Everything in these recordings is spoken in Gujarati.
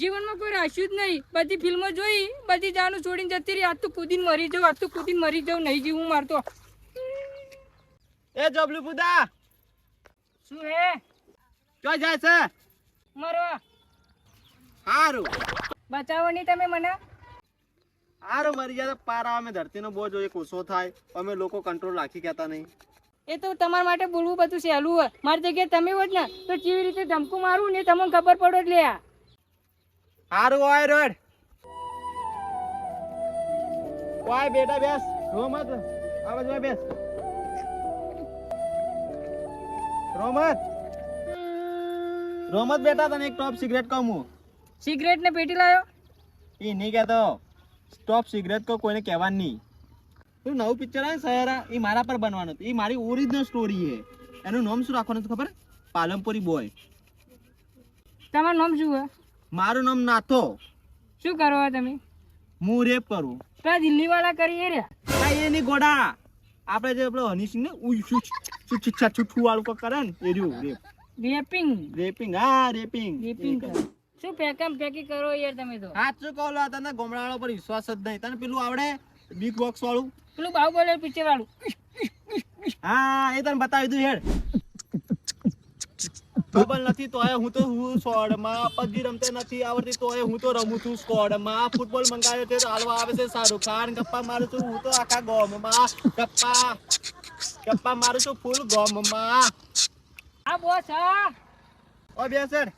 જીવનમાં કોઈ રાખ્યું જ નહીં. બધી ફિલ્મો જોઈ બધી જાનું છોડીને જતી રહી. આજ તો કૂદીને મરી જાઉં આજ તો કૂદીને મરી જાઉં નહીં જીવું મારતો એ જબલું પુદા. શું હે? ક્યો જાય છે? મરવા. હારું. બચાવો નહીં તમે મને. હારું મરી જાય પારા. અમે ધરતીનો બોજ એક ઓછો થાય. અમે લોકો કંટ્રોલ રાખી કહેતા નહીં. એ તો તમારા માટે બોલવું બધું સહેલું હોય. મારી જગ્યાએ તમે હોત ને તો કેવી રીતે ધમકું મારું ને તમને ખબર પડો જ લે. હારું હોય રોડ. ઓય બેટા બેસ રોમત આવાજમાં બેસ. રોમત રોમત બેટા તને એક ટોપ સિગરેટ કહું હું. સિગરેટ ને પેટી લાયો? એ નહીં કહેતો. સ્ટોપ સિગરેટ કો કોઈને કહેવાનું નહીં. તું નવું પિક્ચર આવે ને એ મારા પર બનવાનું હતું. એ મારી ઓરિજિનલ સ્ટોરી છે. એનું નામ શું રાખવાનું હતું ખબર? પાલનપુરી બોય તમારું નામ શું હોય? મારું નામ નાથો. શું કરો તમે? હું રેપ કરું. પેલા દિલ્હી વાળા કરી એ રહ્યા આ એની ગોડા. આપણે જે પેલો હનીસિંહ ને ઉઈ શું શું છીછા છૂઠું વાળું કો કરે ને એ રહ્યું રેપ. રેપિંગ. રેપિંગ હા રેપિંગ. રેપિંગ શું પેકમ પેકી કરો યાર તમે તો? હા શું કહો લા, તને ગોમડાળો પર વિશ્વાસ જ નહીં. તને પેલું આવડે? બિગ બોક્સ વાળું? પેલું બાહુબલી પિક્ચર વાળું. હા એ તને બતાવી દઉં હેડ. ખબર નથી તો હું તો હું સ્કોડમાં પબજી રમતે નથી આવડતી તો હું તો રમું છું સ્કોડમાં. ફૂટબોલ મંગાવ્યો છે તો હાલવા આવે છે શાહરુખ ખાન. ગપ્પા મારું છું હું તો આખા ગોમમાં. ગપ્પા ગપ્પા મારું છું ફૂલ ગોમમાં. આ બોસ હા ઓ બેસ. હેડ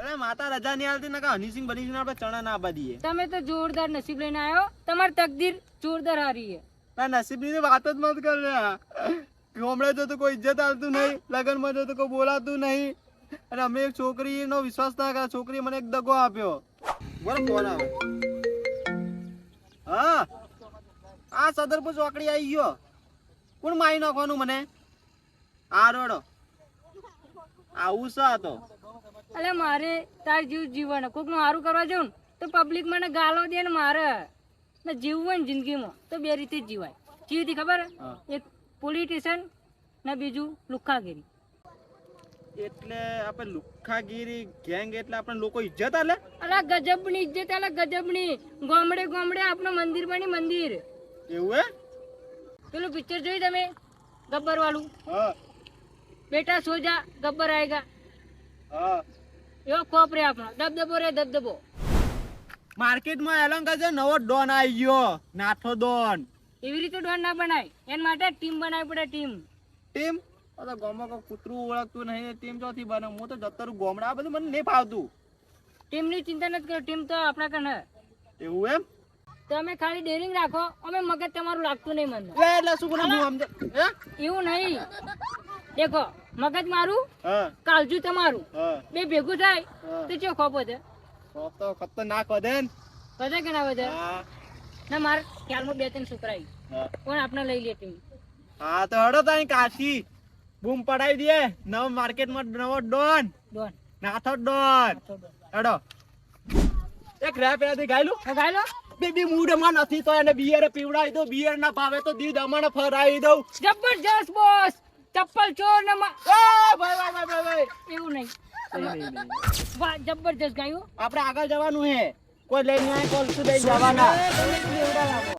અરે માતા રજા નહીં આવતી નકા હનીસિંહ બનીસિંહ આપણે ચણા ના બધી તમે તો જોરદાર નસીબ લઈને આવ્યો. તમારી તકદીર જોરદાર હારી છે. ના નસીબની વાત જ મત કર ગામડે તો કોઈ ઇજ્જત આવતું નહીં લગ્નમાં જો તો કોઈ બોલાતું નહીં. અને અમે એક છોકરીનો વિશ્વાસ ના કર્યો છોકરીએ મને એક દગો આપ્યો. બોલો ફોન આવે. હા આ સદરપુર ચોકડી આવી ગયો. કોણ મારી નાખવાનું મને? આ રોડો. આવું શા તો અલે મારે તાર જીવ જીવવાનું કોકનું સારું કરવા જવું ને તો પબ્લિક મને ગાલો દે ને મારે. ને જીવવું ને જિંદગીમાં તો બે રીતે જીવાય. જીવતી ખબર. એક પોલિટિશિયન ને બીજું લુખ્ખાગીરી. એટલે આપણે લુખ્ખાગીરી ગેંગ એટલે આપણે લોકો ઇજ્જત આલે? અલા ગજબની ઇજ્જત આલે ગજબની. ગોમડે ગોમડે આપણું મંદિર બની મંદિર. એવું હે? પેલું પિક્ચર જોયું તમે? ગબ્બર વાળું હા. બેટા સોજા ગબ્બર આયેગા. હા. એવો કોપ રે આપણો દબદબો રે દબદબો. માર્કેટમાં એલંગ નવો ડોન આવી ગયો. નાથો ડોન. એવી રીતે ડોન ના બનાય. એના માટે ટીમ બનાવી પડે ટીમ. ટીમ? તો ગામમાં કોઈ કૂતરું ઓળખતું નહીં. ટીમ ચોથી બને. હું તો જતરું ગોમડા બધું મને નહીં ફાવતું. ટીમની ચિંતા નથી કરો ટીમ તો આપણા કને એવું એમ? તમે ખાલી ડેરિંગ રાખો. અમે મગજ તમારું લાગતું નહીં મને. એટલે શું કરું? હું સમજે? એવું નહીં. દેખો મગજ મારું હા. કાળજુ તમારું. હા. બે ભેગું થાય તો ચો ખોપો છે? તો તો ખતરનાક વધે ને. કે ના વધે? હા. ના મારે ખ્યાલમાં બે ત્રણ છોકરા આવી હા. આપણે લઈ લે ટીમ હા તો હડો તાઈ કાશી. બૂમ પડાવી દે. નવો માર્કેટમાં નવો ડોન. ડોન. નાથો ડોન. હડો. એક રહ્યા પેલાથી ગાયલું? ગાય લો બેબી મૂડમાં નથી તો એને બિયર પીવડાવી દો બિયર ના ભાવે તો દી દમણ ફરાવી દઉં. જબરજસ્ત બોસ. ચપ્પલ ચોર ને ભાઈ ભાઈ ભાઈ ભાઈ એવું નહીં. જબરજસ્ત ગાયું. આપણે આગળ જવાનું હે. કોઈ લઈને આવે કોલ સુધી જવાના તમે લેવડા લાવો